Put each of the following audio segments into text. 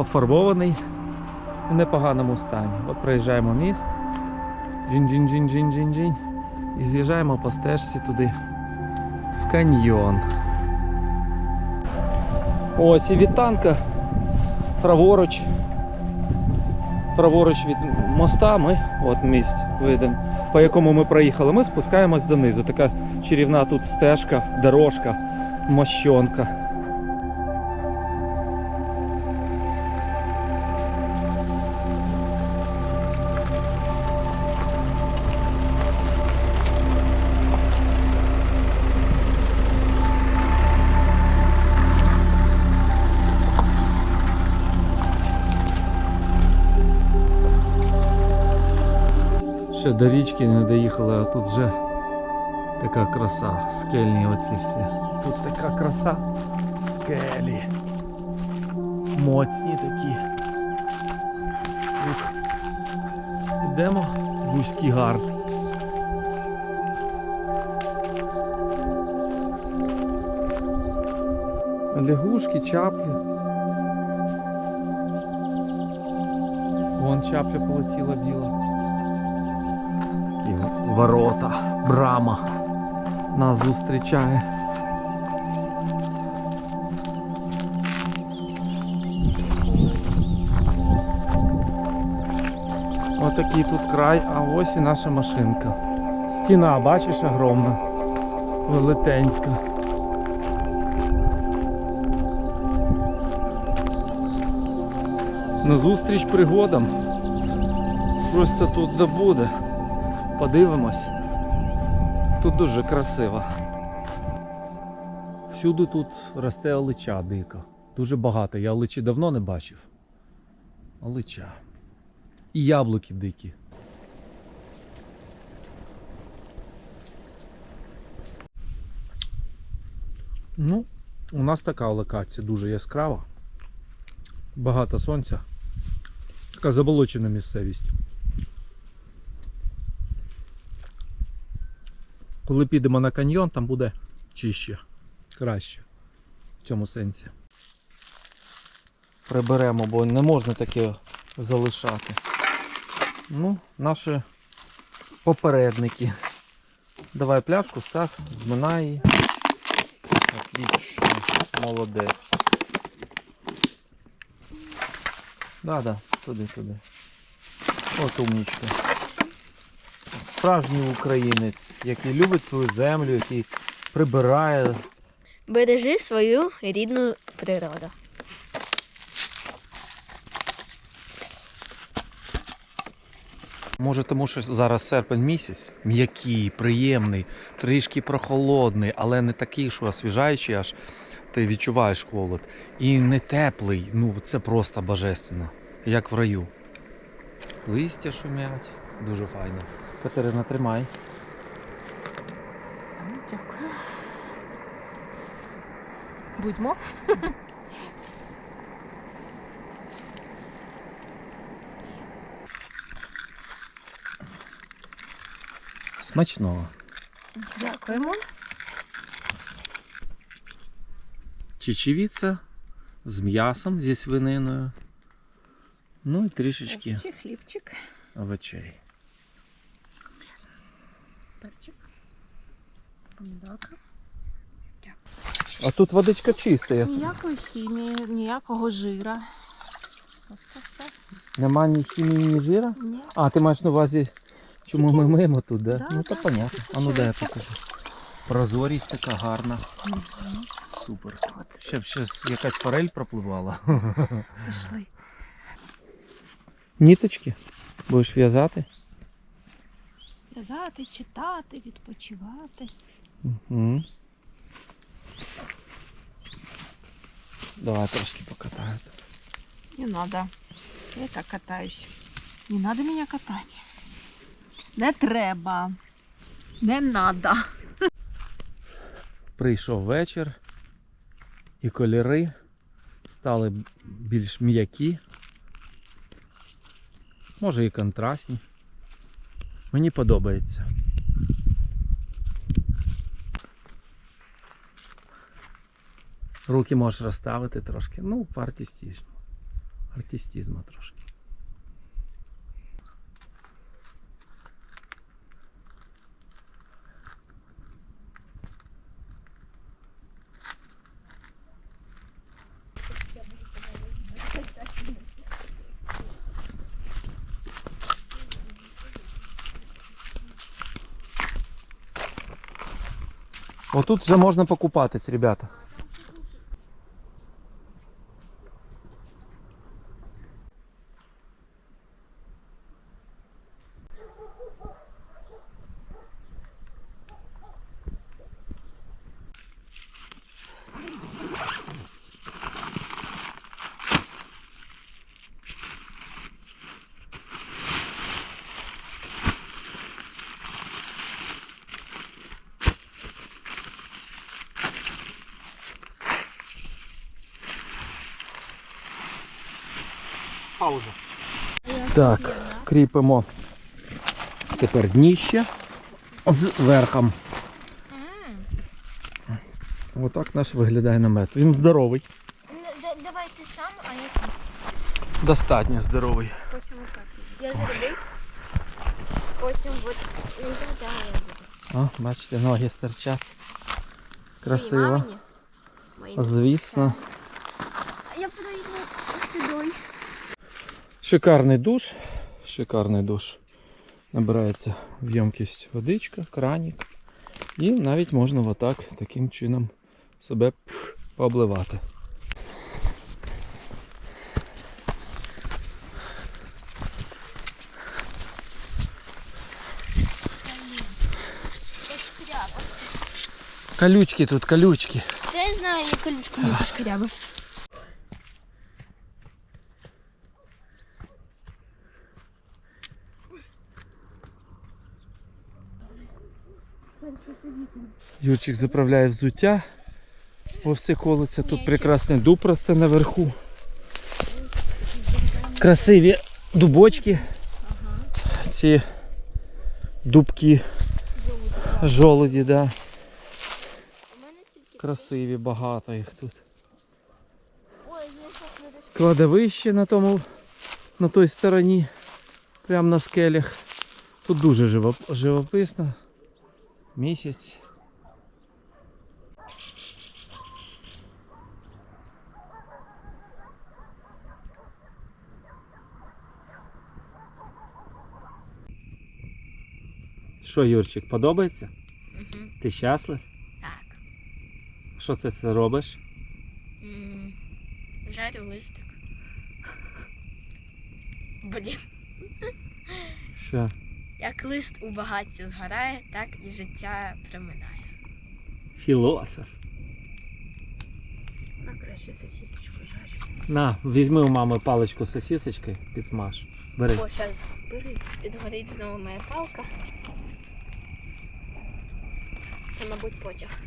пофарбований в непоганому стані. От проїжджаємо міст. Джин-джин-джин-джин-джин-джин. І з'їжджаємо по стежці туди в каньйон. Ось і від танка праворуч. Праворуч від моста ми, от міст виден, по якому ми проїхали. Ми спускаємось донизу. Така чарівна тут стежка, дорожка, мощонка. До річки не доїхали, а тут вже така краса. Скельні оці всі. Тут така краса. Скелі. Моцні такі. Ух. Йдемо в вузький гард. Лягушки, чаплі. Вон чапля полетіла біла. Ворота, брама нас зустрічає. Отакий тут край, а ось і наша машинка. Стіна, бачиш, огромна, велетенська. Назустріч пригодам. Щось то тут да буде. Подивимось. Тут дуже красиво. Всюди тут росте олича дика. Дуже багато. Я оличі давно не бачив. Олича. І яблуки дикі. Ну, у нас така локація дуже яскрава. Багато сонця. Така заболочена місцевість. Коли підемо на каньйон, там буде чище, краще. В цьому сенсі. Приберемо, бо не можна таке залишати. Ну, наші попередники. Давай пляшку став, зминай її. Отлично, молодець. Да, да, туди, туди. От умнічка. Справжній українець, який любить свою землю, який прибирає. Бережи свою рідну природу. Може, тому що зараз серпень місяць, м'який, приємний, трішки прохолодний, але не такий, що освіжаючий, аж ти відчуваєш холод. І не теплий, ну це просто божественно, як в раю. Листя шумять, дуже файно. Катерина, тримай. Дякую. Будьмо. Смачного. Дякуємо. Чечевіця з м'ясом, зі свининою. Ну і трішечки Чи хлібчик, овочей. Помідорка. А тут водичка чиста. Я... Ніякої хімії, ніякого жира. Все. Нема ні хімії, ні жира. Ні. А, ти маєш на увазі, чому ми мимо тут, да? Да, ну то да, понятно. А ну дай я покажу. Прозорість така гарна. Супер. Ще б ще якась форель пропливала. пішли. Ніточки? Будеш в'язати? В'язати, читати, відпочивати. Угу. Давай трошки покатаю. Не надо. Я так катаюсь. Не надо меня катать. Не треба. Не надо. Прийшов вечір, і кольори стали більш м'які. Може і контрастні. Мені подобається. Руки можеш розставити трошки. Ну, партістіш. артистизма трошки. Отут вже можна покупатись, ребята. Пауза. Так, кріпимо тепер дніще з верхом. Отак наш виглядає намет. Він здоровий. Давай ти сам, а я Достатньо здоровий. Потім отак. Я зробив. Потім от. О, бачите, ноги стирчать. Красиво. Звісно. Я пройду сюди. Шикарний душ. Шикарний душ. Набирається в ємкість водичка, кранік. І навіть можна отак таким чином себе пообливати. Колючки тут, колючки. Я знаю, я колючку не пошкрябався. Юрчик заправляє взуття. Ось все колиться. Тут прекрасний дуб росте наверху. Красиві дубочки. Ці дубки. Жолуді, да. Красиві, багато їх тут. Кладовище на тому, на той стороні, прямо на скелях. Тут дуже живописно. Місяць. Що, Юрчик, подобається? Мгм. Ти щаслив? Так. Що це це робиш? М, Жарю листик. Блін. Що? Як лист у багатці згорає, так і життя проминає. Філософ. А краще сосисочку жарю. На, візьми у мами паличку з сосисочкою, підсмаж. Бери. О, зараз підгорить знову моя палка. Це, мабуть, потяг.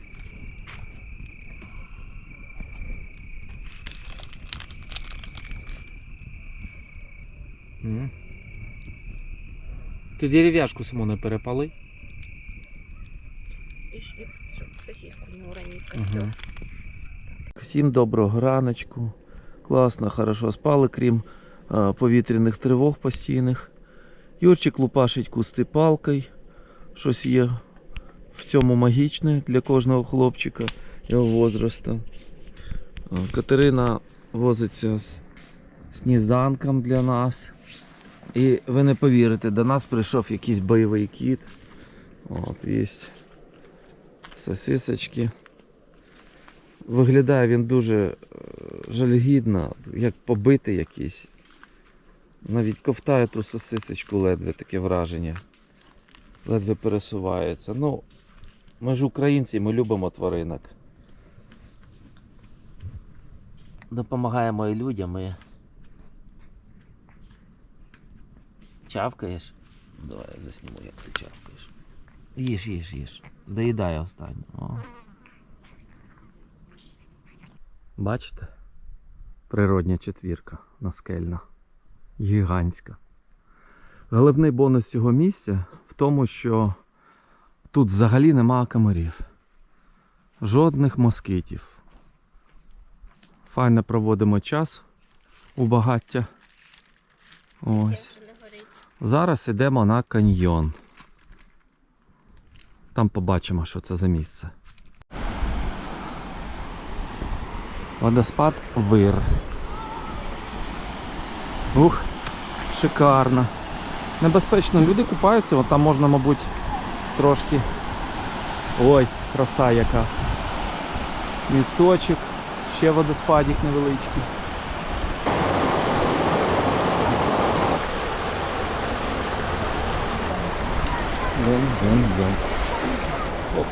М. Ти дерев'яшку саму не перепали. І, щоб сосиску не уронити в Угу. Всім доброго раночку. Класно, хорошо спали, крім а, повітряних тривог постійних. Юрчик лупашить кусти палкою. Щось є в цьому магічне для кожного хлопчика його возрасту. Катерина возиться з сніданком для нас. І ви не повірите, до нас прийшов якийсь бойовий кіт. От, є сосисочки. Виглядає він дуже е, жалюгідно, як побитий якийсь. Навіть ковтає ту сосисочку ледве таке враження. Ледве пересувається. Ну, ми ж українці, ми любимо тваринок. Допомагаємо і людям і. Чавкаєш? Давай я засніму, як ти чавкаєш. Їж, їж, їж. Доїдай останнє. О. Бачите? Природня четвірка наскельна. Гігантська. Головний бонус цього місця в тому, що тут взагалі нема комарів. Жодних москитів. Файно проводимо час у багаття. Ось. Зараз йдемо на каньйон. Там побачимо, що це за місце. Водоспад Вир. Ух, шикарно. Небезпечно, люди купаються, от там можна, мабуть, трошки. Ой, краса яка. Місточок, ще водоспадик невеличкий. Оп.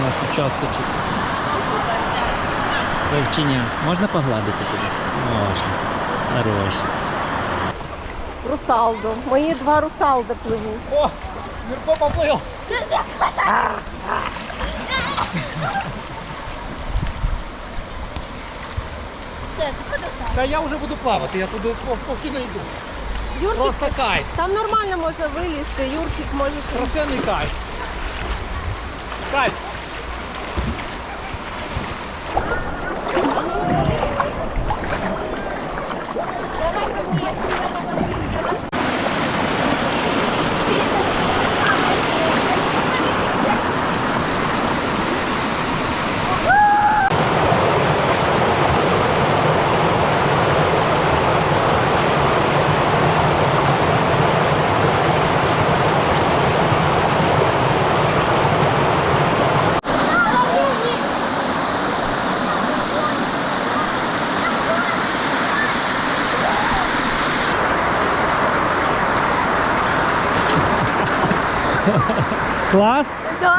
Наш участочок. Вовчиня, можна погладити тебе? Можна. Хорош. Русалдо. Мої два русалда пливуть. О, Мирко поплыл. Все, ти там? Та я вже буду плавати, я туди поки не йду. Юрчик, Просто кайф. там нормально можна вилізти. Юрчик, можеш. Страшенний кайф. Кайф. Клас. Да.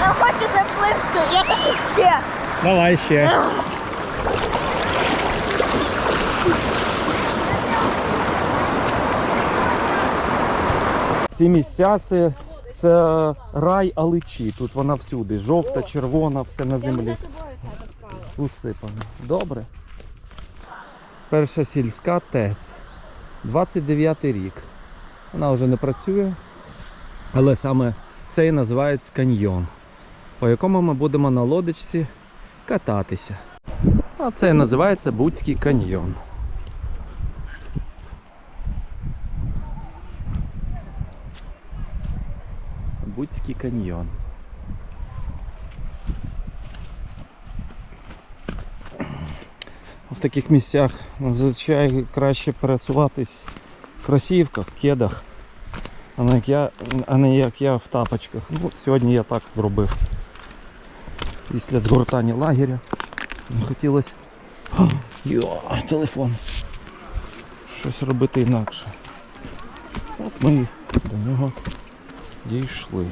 Я хочу запливти, я хочу ще. Давай ще. Ці місця це, це рай аличі. Тут вона всюди. Жовта, червона, все на землі. Усипано. Добре. Перша сільська ТЕЦ. 29 рік. Вона вже не працює. Але саме цей називають каньйон, по якому ми будемо на лодочці кататися. А це називається Буцький каньйон. Буцький каньйон. В таких місцях зазвичай краще пересуватись в кросівках, кедах, а не як я, а не як я в тапочках. Ну, сьогодні я так зробив. Після згортання лагеря. Не хотілося. Йо, телефон. Щось робити інакше. От ми до нього дійшли.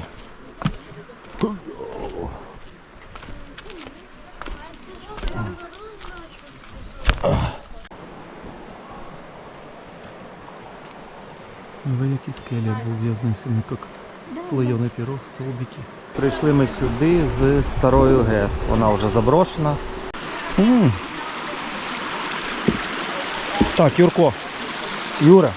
Великий скеля був зв'язнесений, як слоєний пірог, столбики. Прийшли ми сюди з старої ГЕС. Вона вже заброшена. М. Так, Юрко. Юра.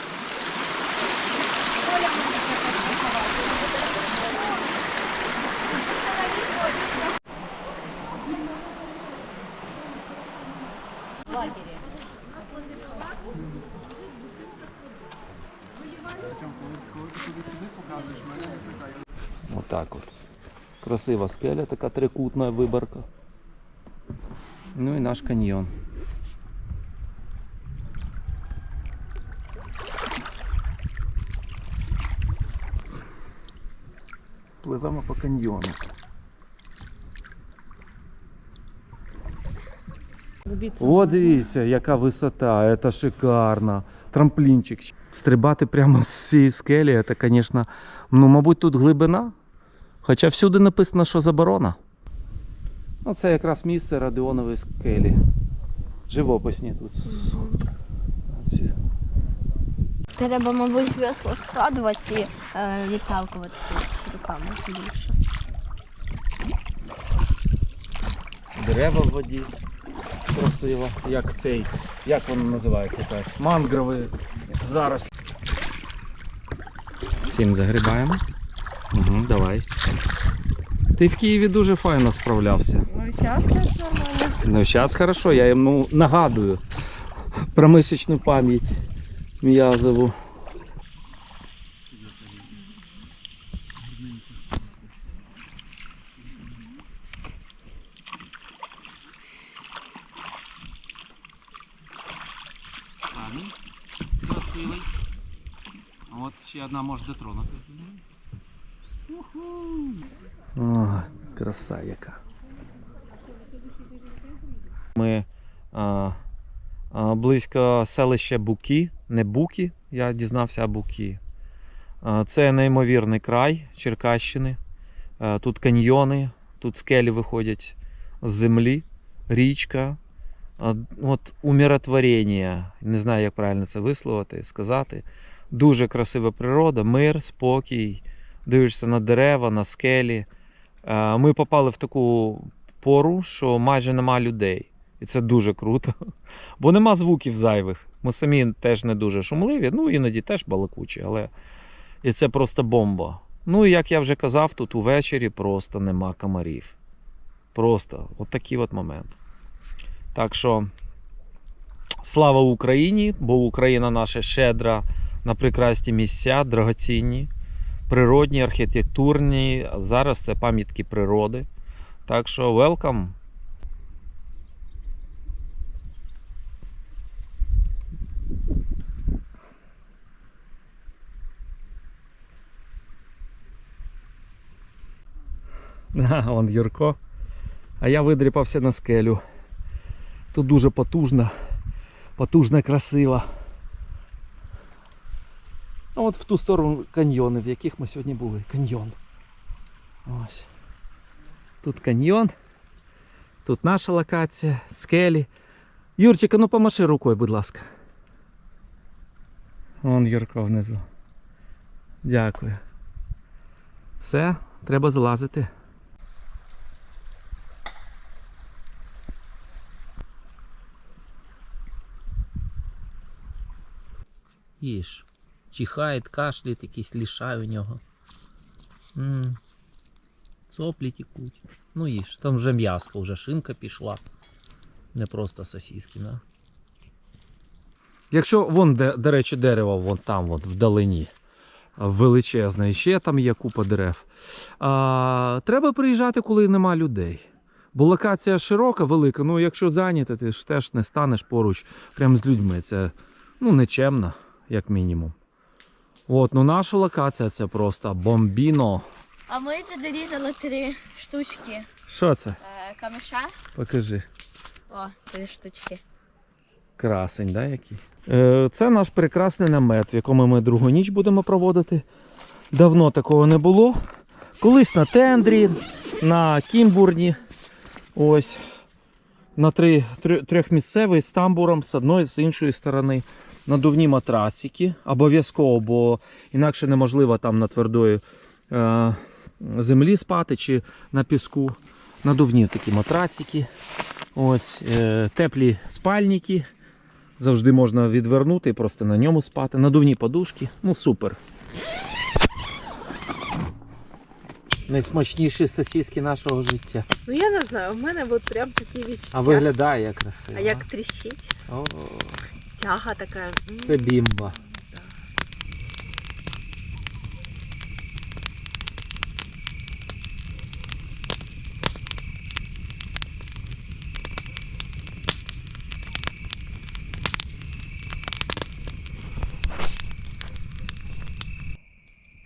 Отак от. Красива скеля, така трикутна виборка. Ну і наш каньйон. Пливемо по каньйону. О, дивіться, яка висота, це шикарно. Трамплінчик. Стрибати прямо з цієї скелі, це, звісно, ну, мабуть, тут глибина. Хоча всюди написано, що заборона. Ну, це якраз місце радіонової скелі. Живописні тут. Треба, мабуть, весло складувати і е, відталкувати руками більше. Дерева в воді. Красиво. Як цей. Як воно називається? Так? Мангровий. Зараз. Цим загрібаємо. Угу, давай. Ти в Києві дуже файно справлявся. Ну, зараз теж нормально. Ну, зараз хорошо, я йому нагадую про мишечну пам'ять м'язову. Ще одна може дотронутися. О, краса яка. Ми а, а, близько селища Буки, не Буки, я дізнався, а Буки. А, це неймовірний край Черкащини. А, тут каньйони, тут скелі виходять з землі, річка. От умиротворення, не знаю, як правильно це висловити, сказати. Дуже красива природа, мир, спокій. Дивишся на дерева, на скелі. Ми попали в таку пору, що майже нема людей. І це дуже круто. Бо нема звуків зайвих. Ми самі теж не дуже шумливі, ну іноді теж балакучі, але і це просто бомба. Ну і як я вже казав, тут увечері просто нема комарів. Просто от от момент. Так що слава Україні, бо Україна наша щедра на прекрасні місця, драгоцінні, природні, архітектурні. Зараз це пам'ятки природи. Так що welcome. А, вон Юрко. А я видріпався на скелю. Тут дуже потужно, потужно, красиво. А от в ту сторону каньйони, в яких ми сьогодні були. Каньйон. Ось. Тут каньйон. Тут наша локація, скелі. Юрчика, ну помаши рукою, будь ласка. Вон Юрко внизу. Дякую. Все, треба злазити. Їж. Чихає, кашляє, якийсь лішай у нього. м Соплі текуть. Ну їж. Там вже м'яско, вже шинка пішла. Не просто сосиски, да? Якщо вон, де, до речі, дерево, вон там, вон, вдалині, величезне, і ще там є купа дерев. А, треба приїжджати, коли нема людей. Бо локація широка, велика, ну якщо зайнята, ти ж теж не станеш поруч прямо з людьми. Це ну, нечемно, як мінімум. От, ну наша локація це просто бомбіно. А ми підрізали три штучки Що це? е, камеша. Покажи. О, три штучки. Красень, да, який? Е, це наш прекрасний намет, в якому ми другу ніч будемо проводити. Давно такого не було. Колись на тендрі, на Кімбурні. Ось. На три, три, трьохмісцевий з тамбуром з одної з іншої сторони. Надувні матрасики. Обов'язково, бо інакше неможливо там на твердої е, землі спати чи на піску. Надувні такі матрасики. Ось, е, теплі спальники. Завжди можна відвернути і просто на ньому спати. Надувні подушки. Ну супер. Найсмачніші сосиски нашого життя. Ну я не знаю, у мене от прям такі відчуття. А виглядає красиво. А як тріщить? О, Тяга така. м. це бімба.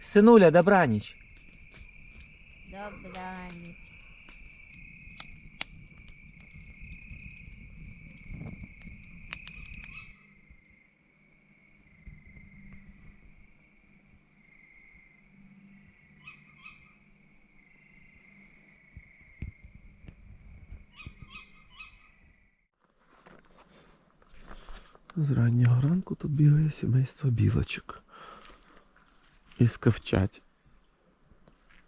Синуля, добраніч. Добраніч. З раннього ранку тут бігає сімейство білочок. І скавчать.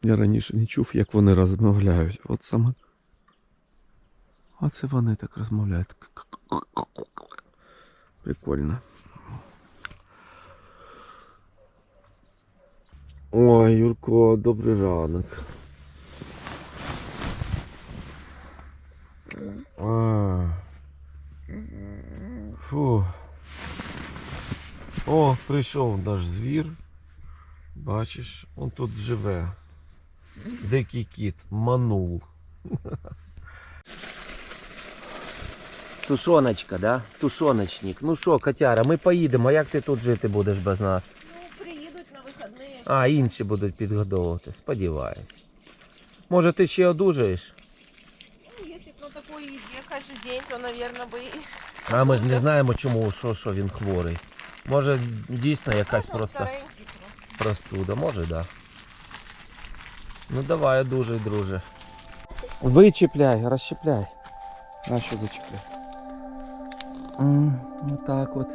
Я раніше не чув, як вони розмовляють. От саме. Оце вони так розмовляють. Прикольно. Ой, Юрко, добрий ранок. Фу. О, прийшов наш звір. Бачиш, он тут живе. Дикий кіт, манул. Тушоночка, да? Тушоночник. Ну що, котяра, ми поїдемо, а як ти тут жити будеш без нас? Ну, приїдуть на вихідні. А, інші будуть підгодовувати, сподіваюсь. Може, ти ще одужаєш? Ну, якщо б на такої їде кожен день, то, мабуть, би і... А ми ж не знаємо, чому, що, що він хворий. Може, дійсно якась Ну, просто старенький просто. простуда, може, так. Да. Ну давай, одужай, друже. Вичіпляй, розщепляй. А що зачепляй? М, Отак от.